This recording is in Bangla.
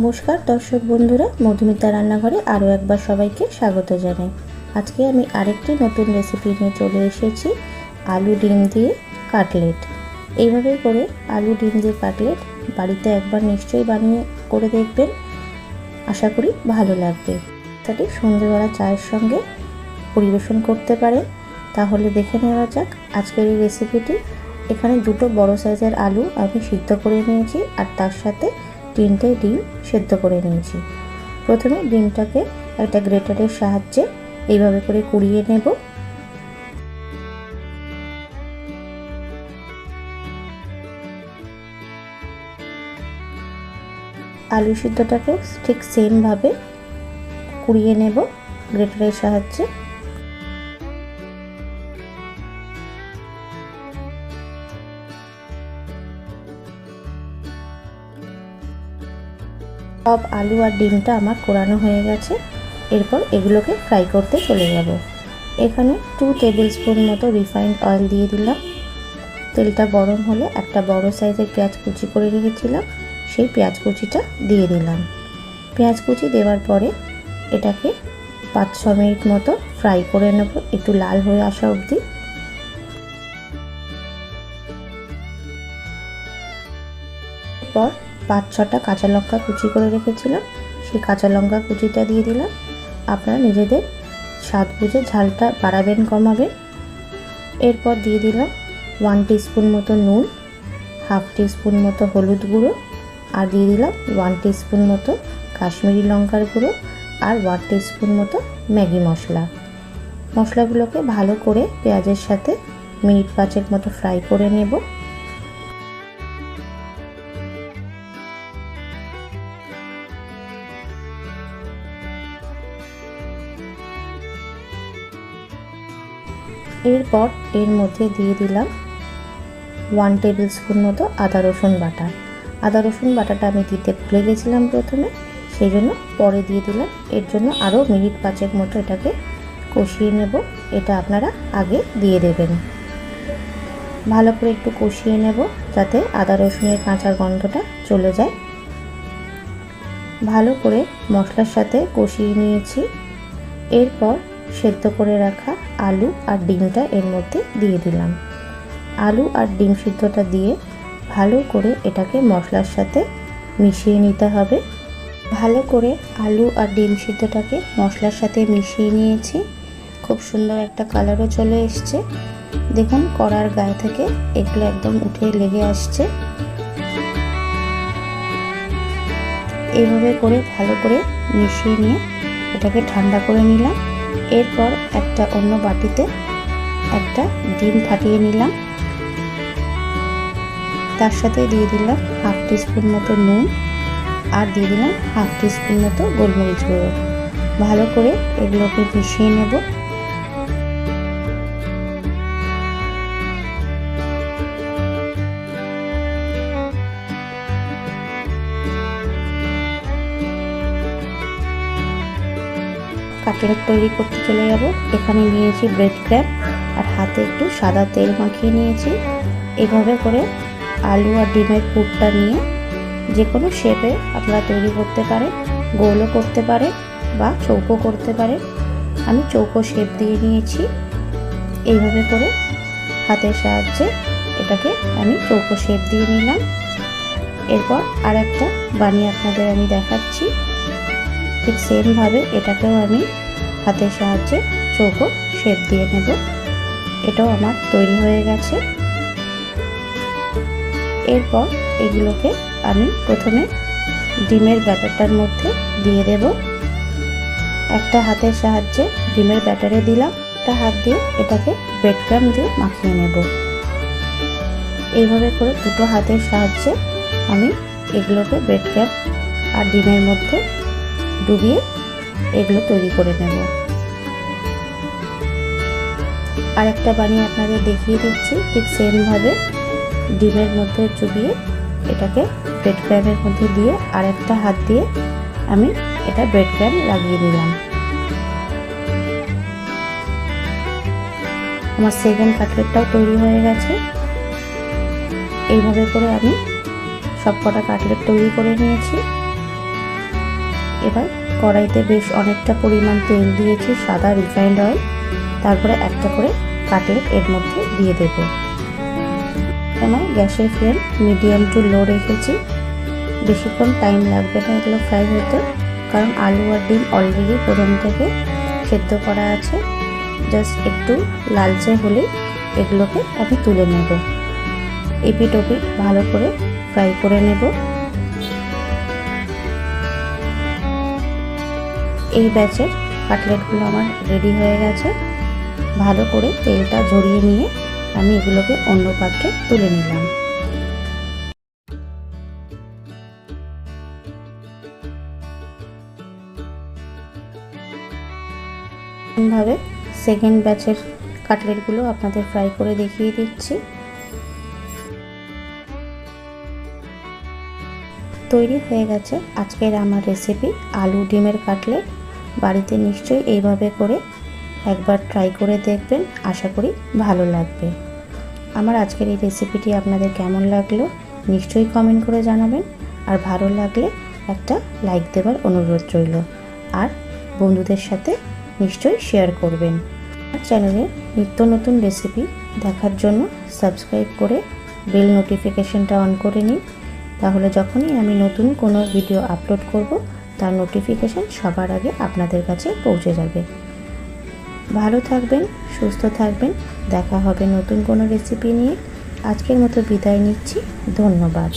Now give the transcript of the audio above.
নমস্কার, দর্শক বন্ধুরা, মধুমিতা রান্নাঘরে আরও একবার সবাইকে স্বাগত জানাই। আজকে আমি আরেকটি নতুন রেসিপি নিয়ে চলে এসেছি, আলু ডিম দিয়ে কাটলেট। এইভাবে করে আলু ডিম দিয়ে কাটলেট বাড়িতে একবার নিশ্চয়ই বানিয়ে করে দেখবেন। আশা করি ভালো লাগবে। তাটি সন্ধেবেলা চায়ের সঙ্গে পরিবেশন করতে পারেন। তাহলে দেখে নেওয়া যাক আজকের এই রেসিপিটি এখানে দুটো বড় সাইজের আলু আমি সিদ্ধ করে নিয়েছি আর তার সাথে তিনটে ডিম সেদ্ধ করে নিয়েছি। প্রথমে ডিমটাকে একটা গ্রেটারের সাহায্যে এইভাবে করে কুড়িয়ে নেব। আলু সিদ্ধটাকেও ঠিক সেমভাবে কুড়িয়ে নেব গ্রেটারের সাহায্যে। সব আলু আর ডিমটা আমার কোরানো হয়ে গেছে। এরপর এগুলোকে ফ্রাই করতে চলে যাব। এখানে টু টেবিল স্পুন মতো রিফাইন্ড অয়েল দিয়ে দিলাম। তেলটা গরম হলে একটা বড় সাইজের পেঁয়াজ কুচি করে রেখেছিলাম। সেই পেঁয়াজ কুচিটা দিয়ে দিলাম। পেঁয়াজ কুচি দেওয়ার পরে এটাকে পাঁচ ছ মিনিট মতো ফ্রাই করে নেব, একটু লাল হয়ে আসা অবধি। পর পাঁচ ছটা কাঁচা লঙ্কা কুচি করে রেখেছিলাম। সেই কাঁচা লঙ্কা কুচিটা দিয়ে দিলাম। আপনারা নিজেদের স্বাদ বুঝে ঝালটা বাড়াবেন, কমাবেন। এরপর দিয়ে দিলাম ওয়ান স্পুন মতো নুন হাফ স্পুন মতো হলুদ গুঁড়ো আর দিয়ে দিলাম ওয়ান স্পুন মতো কাশ্মীরি লঙ্কার গুঁড়ো আর ওয়ান স্পুন মতো ম্যাগি মশলা। মশলাগুলোকে ভালো করে পেঁয়াজের সাথে মিনিট পাঁচের মতো ফ্রাই করে নেব। এরপর এর মধ্যে দিয়ে দিলাম ওয়ান টেবিল স্পুন মতো আদা, রসুন বাটা। আদা, রসুন বাটাটা আমি দিতে ভুলে গেছিলাম প্রথমে সেই জন্য পরে দিয়ে দিলাম। এর জন্য আরও মিনিট পাঁচেক মতো এটাকে কষিয়ে নেব। এটা আপনারা আগে দিয়ে দেবেন। ভালো করে একটু কষিয়ে নেব যাতে আদা, রসুনের কাঁচা গন্ধটা চলে যায়। ভালো করে মশলার সাথে কষিয়ে নিয়েছি। এরপর সেদ্ধ করে রাখা আলু আর ডিমটা এর মধ্যে দিয়ে দিলাম। আলু আর ডিম সিদ্ধটা দিয়ে ভালো করে এটাকে মশলার সাথে মিশিয়ে নিতে হবে। ভালো করে আলু আর ডিম সিদ্ধটাকে মশলার সাথে মিশিয়ে নিয়েছি। খুব সুন্দর একটা কালারও চলে এসছে। দেখুন, কড়ার গায়ে থেকে এগুলো একদম উঠে লেগে আসছে। এইভাবে করে ভালো করে মিশিয়ে নিয়ে এটাকে ঠান্ডা করে নিলাম। এরপর একটা অন্য বাটিতে একটা ডিম ফাটিয়ে নিলাম। তার সাথে দিয়ে দিলাম হাফ টিস্পুন মতো নুন আর দিয়ে দিলাম হাফ টিস্পুন মতো গোলমরিচ গুঁড়ো। ভালো করে এগুলোকে মিশিয়ে নেব। কাটলেট তৈরি করতে চলে যাব। এখানে নিয়েছি ব্রেড ক্র্যাপ আর হাতে একটু সাদা তেল মাখিয়ে নিয়েছি। এভাবে করে আলু আর ডিমের পুরটা নিয়ে যে কোনো শেপে আপনারা তৈরি করতে পারেন গোলও করতে পারে বা চৌকো করতে পারে। আমি চৌকো শেপ দিয়ে নিয়েছি। এইভাবে করে হাতের সাহায্যে এটাকে আমি চৌকো শেপ দিয়ে নিলাম। এরপর আর একটা বানিয়ে আপনাদের আমি দেখাচ্ছি। ঠিক সেমভাবে এটাকেও আমি হাতের সাহায্যে চৌকো শেপ দিয়ে নেব। এটাও আমার তৈরি হয়ে গেছে। এরপর এগুলোকে আমি প্রথমে ডিমের ব্যাটারটার মধ্যে দিয়ে দেব। একটা হাতের সাহায্যে ডিমের ব্যাটারে দিলাম। একটা হাত দিয়ে এটাকে ব্রেডক্রাম দিয়ে মাখিয়ে নেব। এইভাবে করে দুটো হাতের সাহায্যে আমি এগুলোকে ব্রেডক্রাম আর ডিমের মধ্যে ডুবিয়ে এগুলো তৈরি করে নেব। আর একটা বানিয়ে আপনাদের দেখিয়ে দিচ্ছি, ঠিক সেমভাবে ডিমের মধ্যে চুবিয়ে এটাকে ব্রেড ক্র্যামের মধ্যে দিয়ে আর একটা হাত দিয়ে আমি এটা ব্রেড ক্র্যাম লাগিয়ে দিলাম। আমার সেকেন্ড কাটলেটটাও তৈরি হয়ে গেছে। এইভাবে করে আমি সব কটা কাটলেট তৈরি করে নিয়েছি। এবার কড়াইতে বেশ অনেকটা পরিমাণ তেল দিয়েছি, সাদা রিফাইন্ড অয়েল। তারপরে একটা করে কাটলেট এর মধ্যে দিয়ে দেব। সময় গ্যাসের ফ্লেম মিডিয়াম টু লো রেখেছি। বেশিক্ষণ টাইম লাগবে না এগুলো ফ্রাই হতে, কারণ আলু আর ডিম অলরেডি প্রথম থেকে সেদ্ধ করা আছে। জাস্ট একটু লালচে হলেই এগুলোকে আমি তুলে নেব। এপিট ওপিট ভালো করে ফ্রাই করে নেব। এই ব্যাচের কাটলেটগুলো আমার রেডি হয়ে গেছে। ভালো করে তেলটা ঝরিয়ে নিয়ে আমি এগুলোকে অন্য পাত্রে তুলে নিলাম। ভাবে সেকেন্ড ব্যাচের কাটলেটগুলো আপনাদের ফ্রাই করে দেখিয়ে দিচ্ছি। তৈরি হয়ে গেছে আজকের আমার রেসিপি আলু ডিমের কাটলেট বাড়িতে নিশ্চয়ই এইভাবে করে একবার ট্রাই করে দেখবেন। আশা করি ভালো লাগবে। আমার আজকের এই রেসিপিটি আপনাদের কেমন লাগল নিশ্চয়ই কমেন্ট করে জানাবেন। আর ভালো লাগলে একটা লাইক দেবার অনুরোধ রইল। আর বন্ধুদের সাথে নিশ্চয়ই শেয়ার করবেন। আমার চ্যানেলে নিত্য নতুন রেসিপি দেখার জন্য সাবস্ক্রাইব করে বেল নোটিফিকেশনটা অন করে নিন। তাহলে যখনই আমি নতুন কোনো ভিডিও আপলোড করব তার নোটিফিকেশান সবার আগে আপনাদের কাছে পৌঁছে যাবে। ভালো থাকবেন, সুস্থ থাকবেন, দেখা হবে নতুন কোনো রেসিপি নিয়ে। আজকের মতো বিদায় নিচ্ছি, ধন্যবাদ।